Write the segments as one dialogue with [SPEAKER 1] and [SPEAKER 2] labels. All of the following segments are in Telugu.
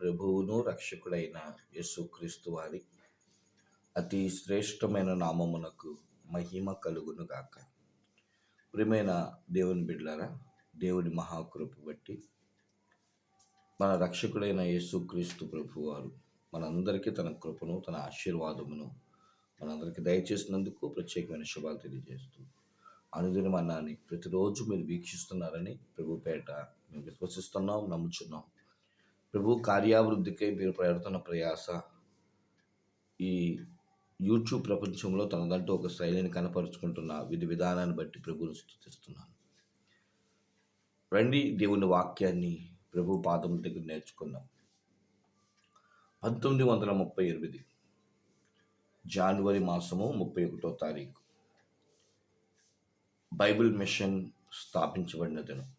[SPEAKER 1] ప్రభువును రక్షకుడైన యేసుక్రీస్తు వారి అతి శ్రేష్టమైన నామమునకు మహిమ కలుగును గాక. ప్రియమైన దేవుని బిడ్డలారా దేవుని మహాకృప బట్టి మన రక్షకుడైన యేసుక్రీస్తు ప్రభు వారు మనందరికీ తన కృపను తన ఆశీర్వాదమును మనందరికీ దయచేసినందుకు ప్రత్యేకమైన శుభాలు తెలియజేస్తూ అనుదినం అన్నాన్ని ప్రతిరోజు మీరు వీక్షిస్తున్నారని ప్రభుపేట మేము విశ్వసిస్తున్నాం నమ్ముచున్నాం. ప్రభు కార్యాభివృద్ధికై మీరు పెడుతున్న ప్రయాస ఈ యూట్యూబ్ ప్రపంచంలో తనదంటూ ఒక శైలిని కనపరుచుకుంటున్న విధి విధానాన్ని బట్టి ప్రభువును స్థుతిస్తున్నాను. రండి దేవుని వాక్యాన్ని ప్రభు పాదం దగ్గర నేర్చుకున్నాం పంతొమ్మిది వందల ముప్పై ఎనిమిది జనవరి మాసము ముప్పై ఒకటో తారీఖు. బైబిల్ మిషన్ స్థాపించబడిన దినం.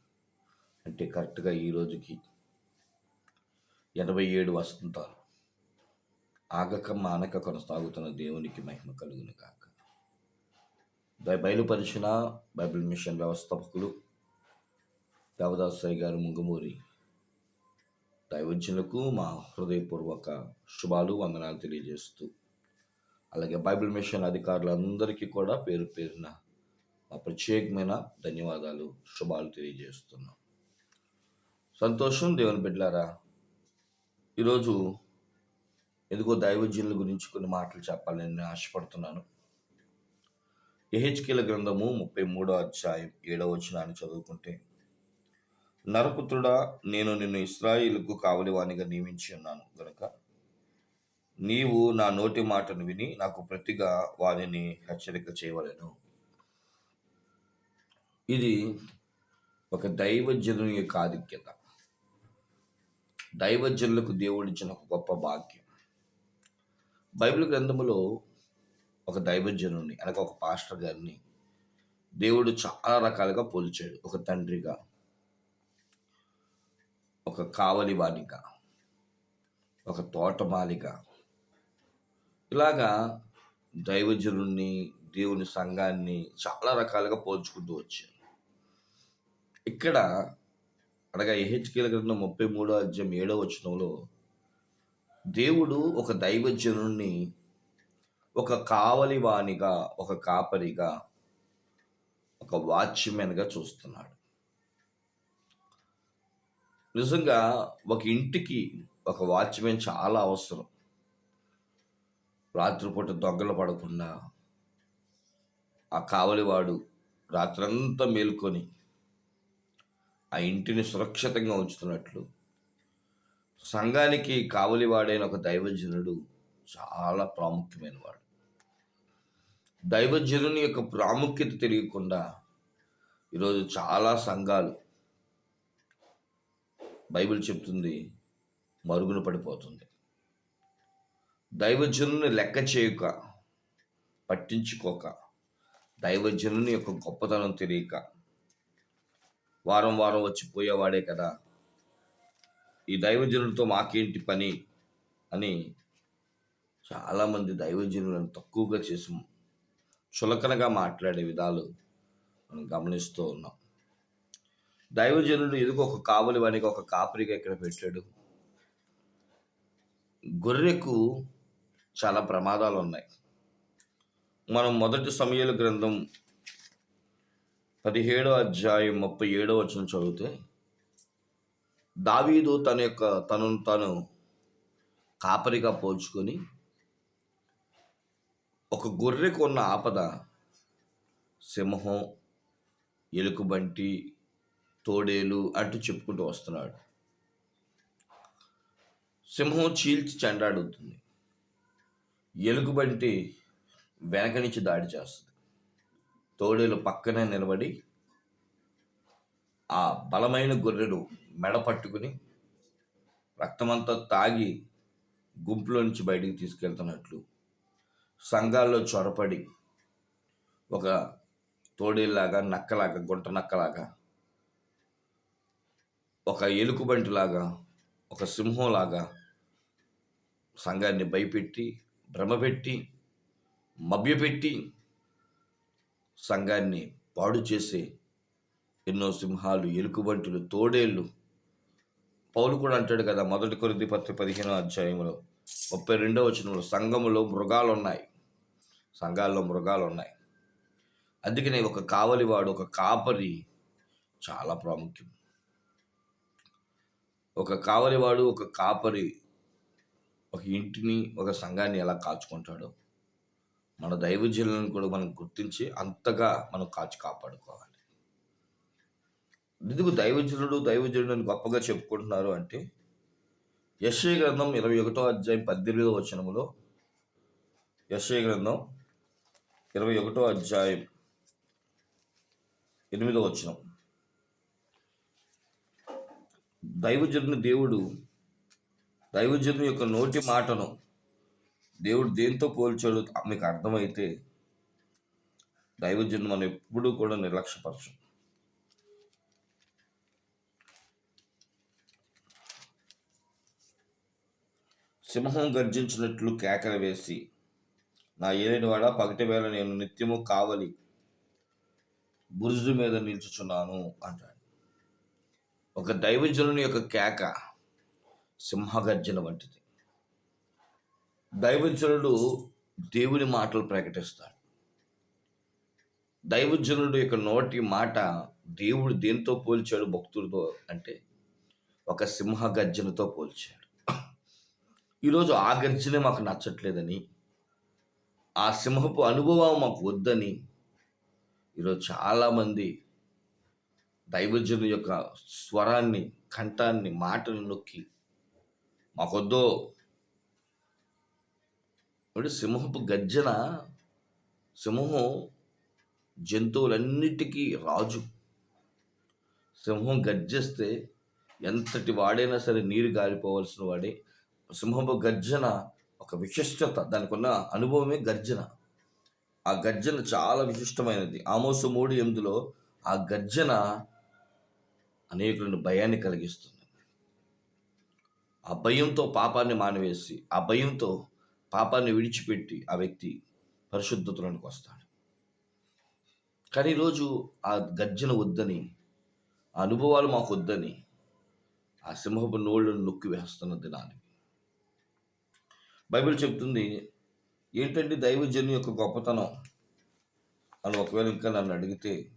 [SPEAKER 1] అంటే కరెక్ట్గా ఈ రోజుకి ఎనభై ఏడు వసంతాలు. ఆగక మానక కొనసాగుతున్న దేవునికి మహిమ కలుగును కాక బయలుపరిచిన బైబిల్ మిషన్ వ్యవస్థాపకులు దేవదాసాయి గారు ముంగమూరి. దైవజ్ఞులకు మా హృదయపూర్వక శుభాలు వందనాలు తెలియజేస్తూ అలాగే బైబిల్ మిషన్ అధికారులందరికీ కూడా పేరు పేరున మా ప్రత్యేకమైన ధన్యవాదాలు శుభాలు తెలియజేస్తున్నాం. సంతోషం దేవుని బిడ్డారా ఈరోజు ఎందుకో దైవజనుల గురించి కొన్ని మాటలు చెప్పాలని నేను ఆశపడుతున్నాను. ఎహెచ్కేల గ్రంథము ముప్పై మూడో అధ్యాయం ఏడవ వచనాన్ని చదువుకుంటే నరపుత్రుడా నేను నిన్ను ఇస్రాయిల్కు కావలివానిగా నియమించి ఉన్నాను గనుక నీవు నా నోటి మాటను విని నాకు ప్రతిగా వారిని హెచ్చరిక చేయవలను. ఇది ఒక దైవజనుని యొక్క ఆధిక్యత. దైవజనులకు దేవుడిచ్చిన ఒక గొప్ప భాగ్యం. బైబిల్ గ్రంథములో ఒక దైవజనుని అనగా ఒక పాస్టర్ గారిని దేవుడు చాలా రకాలుగా పోల్చాడు. ఒక తండ్రిగా ఒక కావలివాణిగా ఒక తోటమాలిగా ఇలాగా దైవజనుణ్ణి దేవుని సంఘాన్ని చాలా రకాలుగా పోల్చుకుంటూ వచ్చాడు. ఇక్కడ అనగా ఎహెచ్కేల గ్రంథం ముప్పై మూడో అధ్యాయం ఏడో వచనంలో దేవుడు ఒక దైవజనుణ్ణి ఒక కావలివానిగా ఒక కాపరిగా ఒక వాచ్మెన్గా చూస్తున్నాడు. నిజంగా ఒక ఇంటికి ఒక వాచ్మెన్ చాలా అవసరం. రాత్రిపూట దొంగలు పడకుండా ఆ కావలివాడు రాత్రంతా మేల్కొని ఆ ఇంటిని సురక్షితంగా ఉంచుతున్నట్లు. సంఘానికి కావలివాడైన ఒక దైవజనుడు చాలా ప్రాముఖ్యమైన వాడు దైవజనుని యొక్క ప్రాముఖ్యత తెలియకుండా ఈరోజు చాలా సంఘాలు బైబిల్ చెప్తుంది మరుగున పడిపోతుంది. దైవజనుని లెక్క చేయక పట్టించుకోక దైవజనుని యొక్క గొప్పతనం తెలియక వారం వారం వచ్చి పోయేవాడే కదా. ఈ దైవజనులతో మాకేంటి పని? అని చాలామంది దైవజనులను తక్కువగా చేసి చులకనగా మాట్లాడే విధాలు మనం గమనిస్తూ ఉన్నాం. దైవజనుడు ఎదుగు ఒక కావలి వానికి ఒక కాపరిగా ఇక్కడ పెట్టాడు. గొర్రెకు చాలా ప్రమాదాలు ఉన్నాయి. మనం మొదటి సమయాల గ్రంథం పదిహేడో అధ్యాయం ముప్పై ఏడో వచ్చిన చదివితే దావీదు తన యొక్క తనను తను కాపరిగా పోల్చుకొని ఒక గొర్రెకు ఉన్న ఆపద సింహం ఎలుకబంటి తోడేలు అంటూ చెప్పుకుంటూ వస్తున్నాడు. సింహం చీల్చి చెండాడుతుంది. ఎలుగుబంటి వెనక నుంచి దాడి చేస్తుంది. తోడేలు పక్కనే నిలబడి ఆ బలమైన గొర్రెను మెడ పట్టుకుని రక్తమంతా తాగి గుంపులో నుంచి బయటికి తీసుకెళ్తున్నట్లు సంఘాల్లో చొరపడి ఒక తోడేలాగా నక్కలాగా గుంట నక్కలాగా ఒక ఎలుకుబంటిలాగా ఒక సింహంలాగా సంఘాన్ని భయపెట్టి భ్రమపెట్టి మభ్యపెట్టి సంఘాన్ని పాడు చేసే ఎన్నో సింహాలు ఎలుకుబంటులు తోడేళ్ళు. పౌలు కూడా అంటాడు కదా మొదటి కొరిది పత్రిక పదిహేనో అధ్యాయంలో ముప్పై రెండో వచనంలో సంఘములో మృగాలు ఉన్నాయి సంఘాల్లో మృగాలు ఉన్నాయి అందుకనే ఒక కావలివాడు ఒక కాపరి చాలా ప్రాముఖ్యం. ఒక కావలివాడు ఒక కాపరి ఒక ఇంటిని ఒక సంఘాన్ని ఎలా కాచుకుంటాడో మన దైవజనులను కూడా మనం గుర్తించి అంతగా మనం కాచి కాపాడుకోవాలి. ఎందుకు దైవజనుడు దైవజనుడు అని గొప్పగా చెప్పుకుంటున్నారు అంటే యశ్వ గ్రంథం ఇరవై ఒకటో అధ్యాయం పద్దెనిమిదో వచనములో యశ్వ గ్రంథం ఇరవై ఒకటో అధ్యాయం ఎనిమిదో వచనం. దైవజనుని దేవుడు దైవజనుని యొక్క నోటి మాటను దేవుడు దేంతో పోల్చాడు మీకు అర్థమైతే దైవజన్ మనం ఎప్పుడూ కూడా నిర్లక్ష్యపరచం. సింహం గర్జించినట్లు కేకలు వేసి నా ఏలినవాడ పగటి వేళ నేను నిత్యము కావలి బురుజు మీద నిల్చుచున్నాను అంటాడు. ఒక దైవజనుని యొక్క కేక సింహగర్జన వంటిది. దైవజనుడు దేవుని మాటలు ప్రకటిస్తాడు. దైవజనుడు యొక్క నోటి మాట దేవుడు దేనితో పోల్చాడు? భక్తుడితో అంటే ఒక సింహ గర్జనతో పోల్చాడు. ఈరోజు ఆ గర్జనే మాకు నచ్చట్లేదని ఆ సింహపు అనుభవం మాకు వద్దని ఈరోజు చాలామంది దైవజను యొక్క స్వరాన్ని కంఠాన్ని మాటను నొక్కి మాకొద్దో అంటే సింహపు గర్జన సింహం జంతువులన్నిటికీ రాజు. సింహం గర్జిస్తే ఎంతటి వాడైనా సరే నీరు గారిపోవలసిన వాడే. సింహపు గర్జన ఒక విశిష్టత దానికి ఉన్న అనుభవమే గర్జన. ఆ గర్జన చాలా విశిష్టమైనది. ఆమోసు మూడు ఎనిమిదిలో ఆ గర్జన అనేకులను భయాన్ని కలిగిస్తుంది. ఆ భయంతో పాపాన్ని మానివేసి ఆ భయంతో పాపాన్ని విడిచిపెట్టి ఆ వ్యక్తి పరిశుద్ధతలోనికి వస్తాడు. కానీ ఈరోజు ఆ గర్జన వద్దని ఆ అనుభవాలు మాకు వద్దని ఆ సింహపు నోళ్ళను నొక్కి వేస్తున్న దినాన్ని. బైబిల్ చెప్తుంది ఏంటంటే దైవజన్యం యొక్క గొప్పతనం? అని ఒకవేళ ఇంకా నన్ను అడిగితే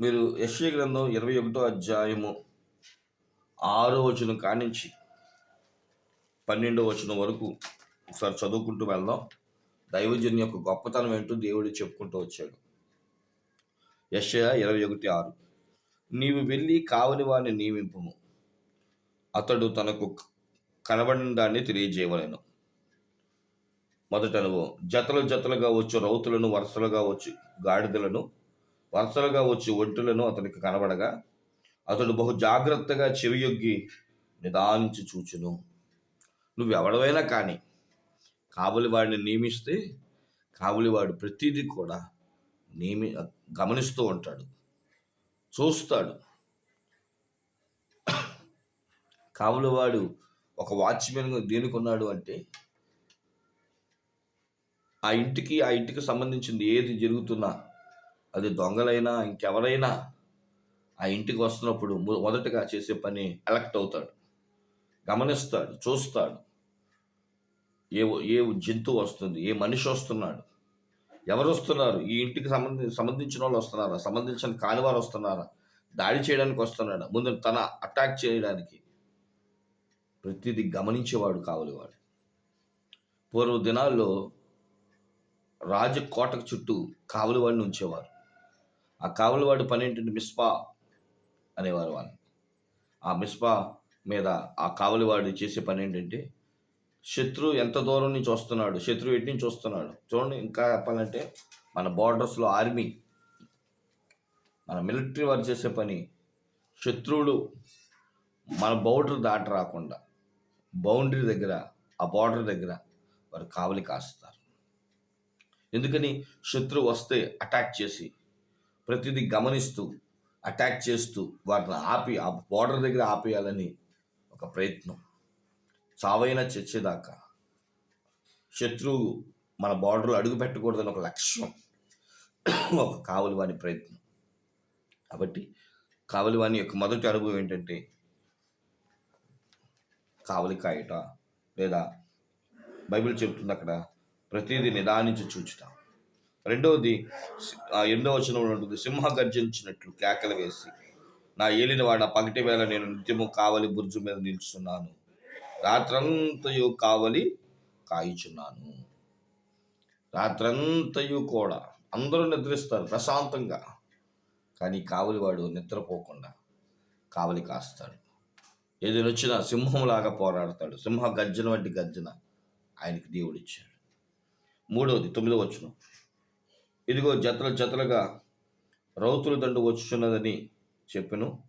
[SPEAKER 1] మీరు యశ్వ గ్రంథం ఇరవై ఒకటో అధ్యాయము ఆరో వచనం కానించి పన్నెండో వచనం వరకు ఒకసారి చదువుకుంటూ వెళ్దాం. దైవజన్ యొక్క గొప్పతనం ఏంటో దేవుడు చెప్పుకుంటూ వచ్చాడు. యశయ ఇరవై ఒకటి ఆరు. నీవు వెళ్ళి కావని వాడిని నియమింపము. అతడు తనకు కనబడిన దాన్ని తెలియజేయవలను. మొదట అనుభవం జతలు జతలుగా వచ్చు రౌతులను వరుసలుగా వచ్చి గాడిదలను వరుసలుగా వచ్చి ఒంటులను అతనికి కనబడగా అతడు బహు జాగ్రత్తగా చెవియొగ్గి నిదానించి చూచును. నువ్వు ఎవడవైనా కానీ కావలివాడిని నియమిస్తే కావలివాడు ప్రతిదీ కూడా నియమి గమనిస్తూ ఉంటాడు. చూస్తాడు. కావలివాడు ఒక వాచ్మెన్ దేనికి ఉన్నాడు అంటే ఆ ఇంటికి ఆ ఇంటికి సంబంధించింది ఏది జరుగుతున్నా అది దొంగలైనా ఇంకెవరైనా ఆ ఇంటికి వస్తున్నప్పుడు మొదటగా చేసే పని ఎలక్ట్ అవుతాడు. గమనిస్తాడు చూస్తాడు. ఏ ఏ జంతువు వస్తుంది ఏ మనిషి వస్తున్నాడు ఎవరు వస్తున్నారు ఈ ఇంటికి సంబంధి సంబంధించిన వాళ్ళు వస్తున్నారా సంబంధించిన కాని వారు వస్తున్నారా దాడి చేయడానికి వస్తున్నాడా ముందు తన అటాక్ చేయడానికి. ప్రతిదీ గమనించేవాడు కావలివాడు. పూర్వ దినాల్లో రాజు కోటకు చుట్టూ కావలివాడిని ఉంచేవారు. ఆ కావలివాడి పని ఏంటంటే మిస్పా అనేవారు వాళ్ళు ఆ మిస్పా మీద ఆ కావలివాడు చేసే పని ఏంటంటే శత్రువు ఎంత దూరం నుంచి వస్తున్నాడు శత్రువు ఎటు నుంచి వస్తున్నాడు. చూడండి ఇంకా చెప్పాలంటే మన బార్డర్స్లో ఆర్మీ మన మిలిటరీ వారు చేసే పని శత్రువులు మన బౌండరీ దాటి రాకుండా బౌండరీ దగ్గర ఆ బార్డర్ దగ్గర వారు కావలి కాస్తారు. ఎందుకని? శత్రువు వస్తే అటాక్ చేసి ప్రతిదీ గమనిస్తూ అటాక్ చేస్తూ వారిని ఆపి ఆ బార్డర్ దగ్గర ఆపేయాలని ఒక ప్రయత్నం. చావైనా చచ్చేదాకా శత్రువు మన బార్డర్లో అడుగు పెట్టకూడదని ఒక లక్ష్యం. ఒక కావలివాణి ప్రయత్నం. కాబట్టి కావలివాణి యొక్క మొదటి అనుభవం ఏంటంటే కావలి కాయట లేదా బైబిల్ చెబుతుంది అక్కడ ప్రతిదీ నిదానించి చూచుట. రెండవది ఆ ఎనిమిదవ వచనంలో ఉంటుంది సింహ గర్జించినట్లు కేకలు వేసి నా ఏలిన వాడ పగటి వేళ నేను నిత్యము కావలి బుర్జు మీద నిలుచున్నాను. రాత్రంతయు కావలి కాయిచున్నాను. రాత్రంతయు కూడా అందరూ నిద్రిస్తారు ప్రశాంతంగా. కానీ కావలివాడు నిద్రపోకుండా కావలి కాస్తాడు. ఏదైనా వచ్చినా సింహంలాగా పోరాడతాడు. సింహ గర్జన వంటి గర్జన ఆయనకి దేవుడిచ్చాడు. మూడవది తొమ్మిదవ వచ్చిన ఇదిగో జతల జతలుగా రౌతుల దండు వచ్చుచున్నదని చెప్పెను.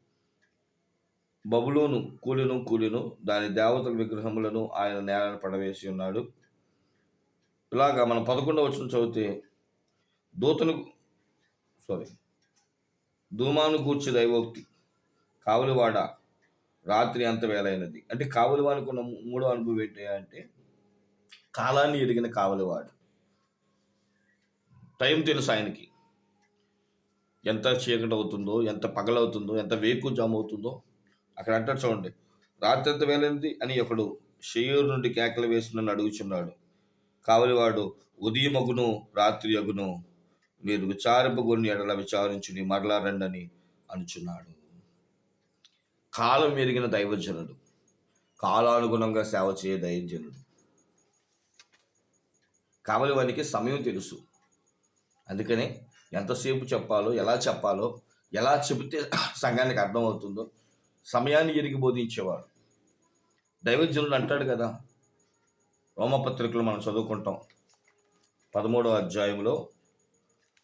[SPEAKER 1] బబులోను కూలిను కూలిను దాని దేవతల విగ్రహములను ఆయన నేలను పడవేసి ఉన్నాడు. ఇలాగా మనం పదకొండవ వచ్చిన చదివితే దూతను సారీ ధూమాను కూర్చి దైవోక్తి కావలివాడ రాత్రి అంత వేలైనది అంటే కావలివానికి ఉన్న మూడో అనుభవం ఏంటి అంటే కాలాన్ని ఎరిగిన కావలివాడు. టైం తెలుసు ఆయనకి. ఎంత చీకటి అవుతుందో ఎంత పగలవుతుందో ఎంత వేకు జామ్ అవుతుందో అక్కడ అంటారు చూడండి. రాత్రి ఎంత వేలైనది అని ఒకడు షేయూరు నుండి కేకలు వేసి అడుగుచున్నాడు. కావలివాడు ఉదయమగును రాత్రి అగును మీరు విచారింపగొని ఎడల విచారించుని మరలా రండని అనుచున్నాడు. కాలం ఎరిగిన దైవజనుడు కాలానుగుణంగా సేవ చేయ దైవజనుడు. కావలివానికి సమయం తెలుసు. అందుకనే ఎంతసేపు చెప్పాలో ఎలా చెప్పాలో ఎలా చెబితే సంఘానికి అర్థమవుతుందో సమయాన్ని ఎరిగి బోధించేవాడు. దైవజనుడు అంటాడు కదా రోమపత్రికలు మనం చదువుకుంటాం. పదమూడవ అధ్యాయంలో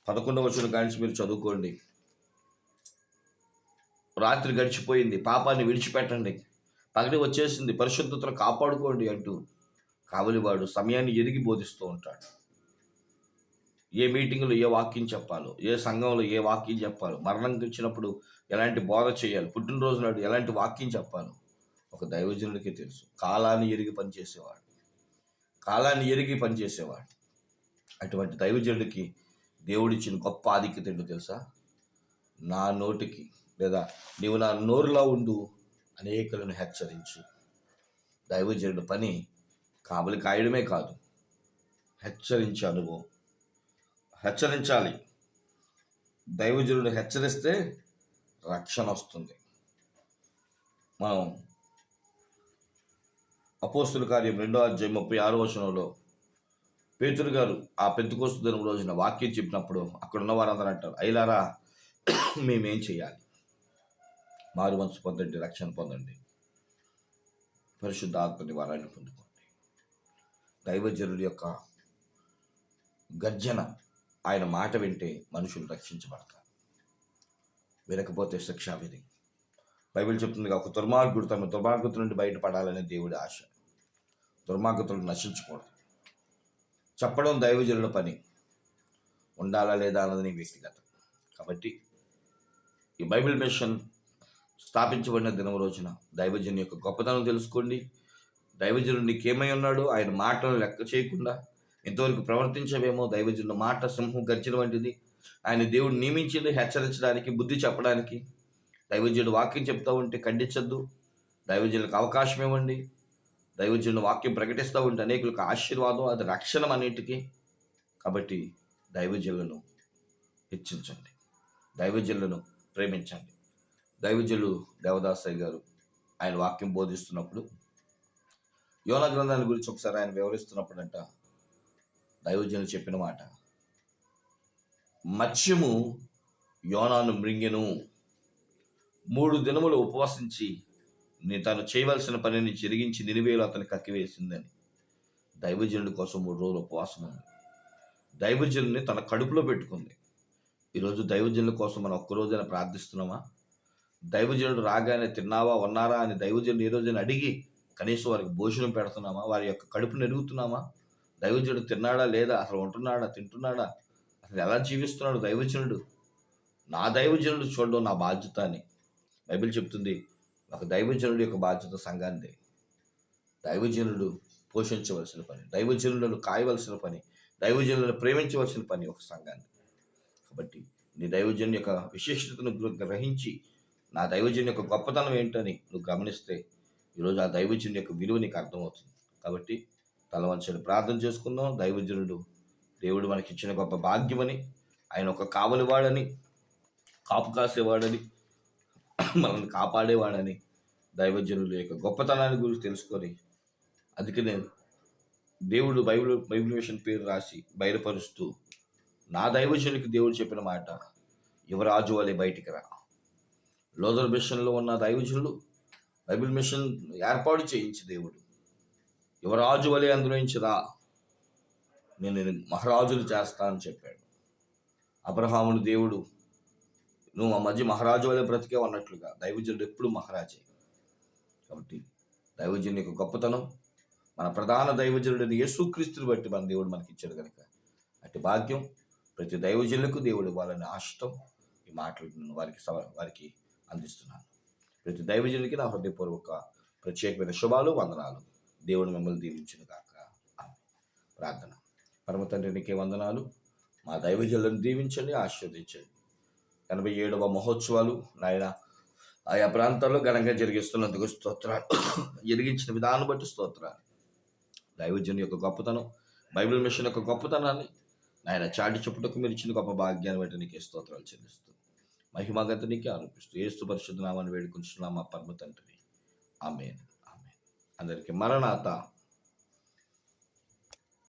[SPEAKER 1] పదకొండవ వచ్చిన కానించి మీరు చదువుకోండి. రాత్రి గడిచిపోయింది పాపాన్ని విడిచిపెట్టండి. పగటి వచ్చేసింది పరిశుద్ధతను కాపాడుకోండి అంటూ కావలివాడు సమయాన్ని ఎరిగి బోధిస్తూ ఉంటాడు. ఏ మీటింగ్లో ఏ వాక్యం చెప్పాలో ఏ సంఘంలో ఏ వాక్యం చెప్పాలో మరణం వచ్చినప్పుడు ఎలాంటి బోధ చేయాలి పుట్టినరోజు నాడు ఎలాంటి వాక్యం చెప్పాలో ఒక దైవజనుడికి తెలుసు. కాలాన్ని ఎరిగి పనిచేసేవాడు. కాలాన్ని ఎరిగి పనిచేసేవాడు. అటువంటి దైవజనుడికి దేవుడిచ్చిన గొప్ప ఆధిక్యత ఏంటో తెలుసా? నా నోటికి లేదా నీవు నా నోరులా ఉండు అనేకులను హెచ్చరించు. దైవజనుడు పని కాబలి కాయడమే కాదు. హెచ్చరించే అనుభవం. హెచ్చరించాలి. దైవజనుడు హెచ్చరిస్తే రక్షణ వస్తుంది. మనం అపోస్తుల కార్యం రెండో అధ్యాయం ముప్పై ఆరో వచనంలో పేతురు గారు ఆ పెంతుకోస్తు దినం రోజున వాక్యం చెప్పినప్పుడు అక్కడ ఉన్న వారందరూ అంటారు అయిలారా మేమేం చేయాలి? మారు మనసు పొందండి రక్షణ పొందండి. పరిశుద్ధ ఆత్మని వరాన్ని పొందుకోండి. దైవజనుడి యొక్క గర్జన ఆయన మాట వింటే మనుషులు రక్షించబడతారు. వినకపోతే శిక్షా విధి బైబిల్ చెప్తుంది ఒక దుర్మార్గుడు తమ దుర్మార్గత నుండి బయటపడాలనే దేవుడి ఆశ. దుర్మార్గతలు నశించకూడదు. చెప్పడం దైవజనుల పని. ఉండాలా లేదా అన్నది నీ వ్యక్తిగతం. కాబట్టి ఈ బైబిల్ మిషన్ స్థాపించబడిన దినం రోజున దైవజన్ యొక్క గొప్పతనం తెలుసుకోండి. దైవజనుడు నీకేమై ఉన్నాడు? ఆయన మాటలను లెక్క చేయకుండా ఇంతవరకు ప్రవర్తించవేమో దైవజనుడు మాట సింహం గర్జన వంటిది. ఆయన దేవుడు నియమించింది హెచ్చరించడానికి బుద్ధి చెప్పడానికి. దైవజనుడు వాక్యం చెప్తా ఉంటే ఖండించద్దు. దైవజనులకు అవకాశం ఇవ్వండి. దైవజనుడు వాక్యం ప్రకటిస్తూ ఉంటే అనేకులకు ఆశీర్వాదం అది రక్షణ అన్నిటికీ కాబట్టి దైవజనులను హెచ్చించండి. దైవజనులను ప్రేమించండి. దైవజులు దేవదాసయ్య గారు ఆయన వాక్యం బోధిస్తున్నప్పుడు యోన గ్రంథాల గురించి ఒకసారి ఆయన వివరిస్తున్నప్పుడంట దైవజనులు చెప్పిన మాట. మత్స్యము యోనాను మృంగెను మూడు దినములు ఉపవసించి నీ తను చేయవలసిన పనిని చెరిగించి నిలివేలు అతని కక్కివేసిందని దైవజనుడి కోసం మూడు రోజులు ఉపవాసం ఉంది. దైవజనుని తన కడుపులో పెట్టుకుంది. ఈరోజు దైవజనుల కోసం మనం ఒక్కరోజైనా ప్రార్థిస్తున్నామా? దైవజనుడు రాగానే తిన్నావా ఉన్నారా అని దైవజనుడు ఏ రోజైనా అడిగి కనీసం వారికి భోజనం పెడుతున్నామా? వారి యొక్క కడుపు నెరుగుతున్నామా? దైవజనుడు తిన్నాడా లేదా? అసలు ఉంటున్నాడా? తింటున్నాడా? అసలు ఎలా జీవిస్తున్నాడు దైవజనుడు? నా దైవజనుడు చూడడం నా బాధ్యత అని బైబిల్ చెప్తుంది. ఒక దైవజనుడు యొక్క బాధ్యత సంఘాన్ని దైవజనుడు పోషించవలసిన పని దైవజనులను కాయవలసిన పని దైవజనులను ప్రేమించవలసిన పని ఒక సంఘాన్ని కాబట్టి నీ దైవజన్ యొక్క విశిష్టతను గ్రహించి నా దైవజన్ యొక్క గొప్పతనం ఏంటని నువ్వు గమనిస్తే ఈరోజు ఆ దైవజన్ యొక్క విలువ నీకు అర్థమవుతుంది. కాబట్టి తలవంచని ప్రార్థన చేసుకుందాం. దైవజనుడు దేవుడు మనకి ఇచ్చిన గొప్ప భాగ్యమని ఆయన ఒక కావలివాడని కాపు కాసేవాడని మనల్ని కాపాడేవాడని దైవజనుల యొక్క గొప్పతనాన్ని గురించి తెలుసుకొని అందుకనే దేవుడు బైబిల్ బైబిల్ మిషన్ పేరు రాసి బయలుపరుస్తూ నా దైవజనునికి దేవుడు చెప్పిన మాట యువరాజు వలె బయటికి రా. లోదర్ మిషన్లో ఉన్న దైవజనులు బైబిల్ మిషన్ ఏర్పాటు చేయించి దేవుడు యువరాజు వలె అందులోంచి రా నేను మహారాజులు చేస్తానని చెప్పాడు. అబ్రహాముడు దేవుడు నువ్వు మా మధ్య మహారాజు వలె బ్రతికే అన్నట్లుగా దైవజనుడు ఎప్పుడు మహారాజే. కాబట్టి దైవజనుని యొక్క గొప్పతనం మన ప్రధాన దైవజనుడిని యేసుక్రీస్తుని బట్టి మన దేవుడు మనకి ఇచ్చాడు కనుక అటు భాగ్యం ప్రతి దైవజనులకు దేవుడు వాళ్ళని ఆశతో ఈ మాటలు నేను వారికి సవ- వారికి అందిస్తున్నాను. ప్రతి దైవజనుడికి నా హృదయపూర్వక ప్రత్యేకమైన శుభాలు వందనాలు. దేవుడు మమ్మల్ని దీవించిన కాక ప్రార్థన. పరమ తండ్రి నీకే వందనాలు. మా దైవజలను దీవించండి ఆశీర్వదించండి. ఎనభై ఏడవ మహోత్సవాలు నాయన ఆయా ప్రాంతాల్లో ఘనంగా జరిగిస్తున్నందుకు స్తోత్రాలు. జరిగించిన విధానం బట్టి స్తోత్రాలు. దైవజన్ యొక్క గొప్పతనం బైబిల్ మిషన్ యొక్క గొప్పతనాన్ని నాయన చాటి చెప్పుటకు మీరు ఇచ్చిన గొప్ప భాగ్యాన్ని బట్టి నీకే స్తోత్రాలు చెల్లిస్తూ మహిమాగత నీకే ఆరోపిస్తూ ఏస్తు పరిశుద్ధనామాన్ని వేడుకుంటున్నాం మా పరమ తండ్రి ఆమెన్. அதற்கு மரணாத்தா.